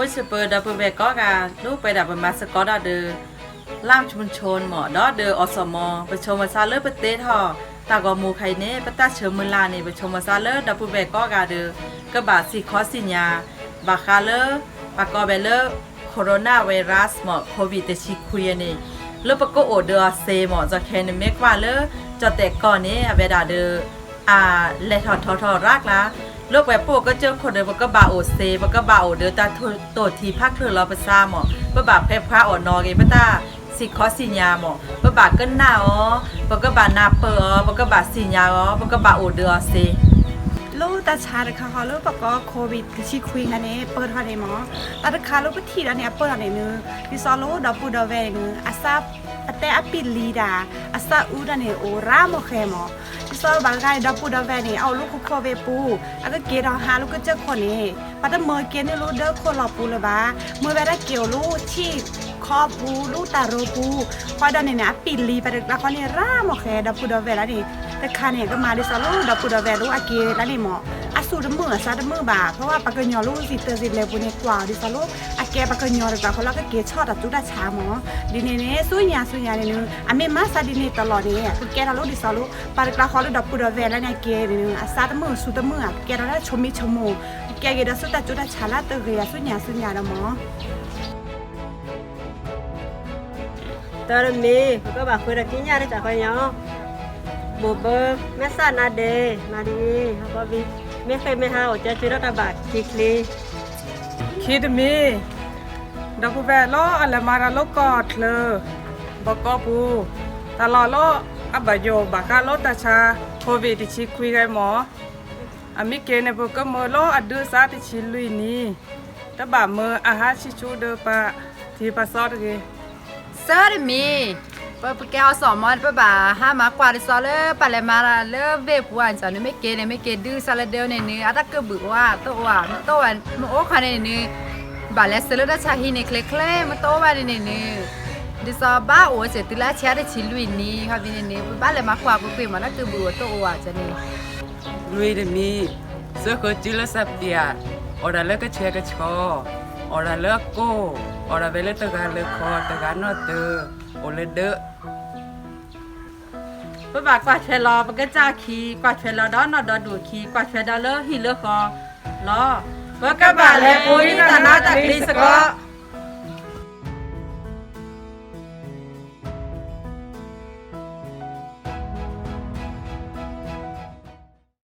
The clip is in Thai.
มุสเปอร์ดับเบิลเบก็กาลูกไปดับเบิลมาสกอตดเดอร์ล่ามชุมชนหมอดอเดอร์อสมไปชมมาซาเลอร์ประเทศฮอตากอมูไคเน่ปตาเชิมมือลานี่ไปชมมาซาเลอร์ดับเบิลเบก็กาเดอร์กระบาสิคอสิญญาบาคาเลอร์ปากอเบเลอร์โคโรนาไวรัสหมอโควิดตชิคุยนี่เลปก็โอเดอร์เซหมอจะแคนเมกว่าเลอจะแต่ก่อนนี้เวดาเดอร์อ่าเลทอทอทอรากละ โลกแบบปวกก็เจอคนเดยวก็บาโอเซบก็บาโอเดอตาโตทีภาคเธอเราไปซ่าหมอปะบาเพพระอ่อนนอเกปะตาสิคอสิญาหมอปะบาก็หน้าอ๋อบก็บานาเปออ๋อบก็บาสิญาอ๋อบก็บาโอเดอเซ ลูกตาชาเลยค่ะเขาลูกปก็โควิดชิคุยกันเนี่ยเปิดทันเลยหมอตาตะคาลูกไปทีแล้วเนี่ยเปิดทันเลยเนื้อดิซอลูดอปูดอเวเนื้ออาซาอเตอปิลีดาอาซาอูดาเนี่ยโอราโมเคมอดิซอบางไงดอปูดอเวเนี่ยเอาลูกคุกโคเวปูอาก็เกดอหาลูกก็เจอคนนี่ปัตตเมอเกนี่ลูกเด้อคนรอปูเลยบ้าเมื่อเวลาเกี่ยวลูกที่ อปูลูตาโรปูพอดอนเนี่ยปิดลีไปแล้วเขาเนี่ยราโมเคดอปูดอเวแล้วนี่แต่คาเนี่ยก็มาดิซาลูดอกปูดอกแวลูอาเกแล้วนี่หมออาสูดมือซาดมือบาเพราะว่าปากกยอลูสิเตอร์สิเลปุเนี่ยกว่าดิซาลูอาเกปากกยอดอกเขาแล้วก็เกชอดจุดาชาหมอดิเนเนสุญญาสุญญาเนี่ยนึงอเมมาซาดิเนตลอดเนี่ยคือแกทาลูดิซาลูปากกาเขาลูดอกปูดอกแวแล้วเนี่ยเกเนึงอาซาดมือสุดมือแกเราได้ชมิชมูแกเกดสุดจุดาชาลาเตอร์เรียสุญญาสุญญาละหมอ ตอนนี้ก็บอกคุยกับกินยาได้จากคนยังบูเบอร์แม่สันนาเดมาดีเขาบอกวิไม่เคยไม่หาจะจุดระบาดคลิกลีคิดมีดับเบิลโลอะไรมาราโลกอดเลยบอกก็ปูตลอดโลอับโยบากาโลตาชาโควิดที่ชิคุยกับหมออามิเกเนบุก็มือลอัดดูซาที่ชิลุยนี่ตะบะมืออาหารชิชูเดปะที่ปัสสาวะเกเซอร์มีปะปะแกเอาสอมอนปะบ่าห้ามากว่าดิซอเลปะเลยไม่เกดื้อซาลเดลเนี่ยนี่อะตะกะบึกว่าโตว่าโตวันโอคันเนี่ยนี่บาเลสเลดาชาฮีเนี่ยเคลเคลมโตว่าเนี่ยนี่ดิซอบ้าโอเจติลาเชียได้ชิลุยนี่ค่ะพี่เนี่ยบ้าเลมากว่ากูเปมานะกะบึกโตว่าจะนี่ lui de mi sơ ko chila sapia ora le ka che ka cho ora le ko ora vele ta ga le ko ta ga no te o le de ปะบากว่าเชลอปะก็จ้าคีกว่าเชลอดอนอดอดูคีกว่าเชดอเลอฮิเลอคอลอปะก็บาเลปุยตานาตะคลีสกอ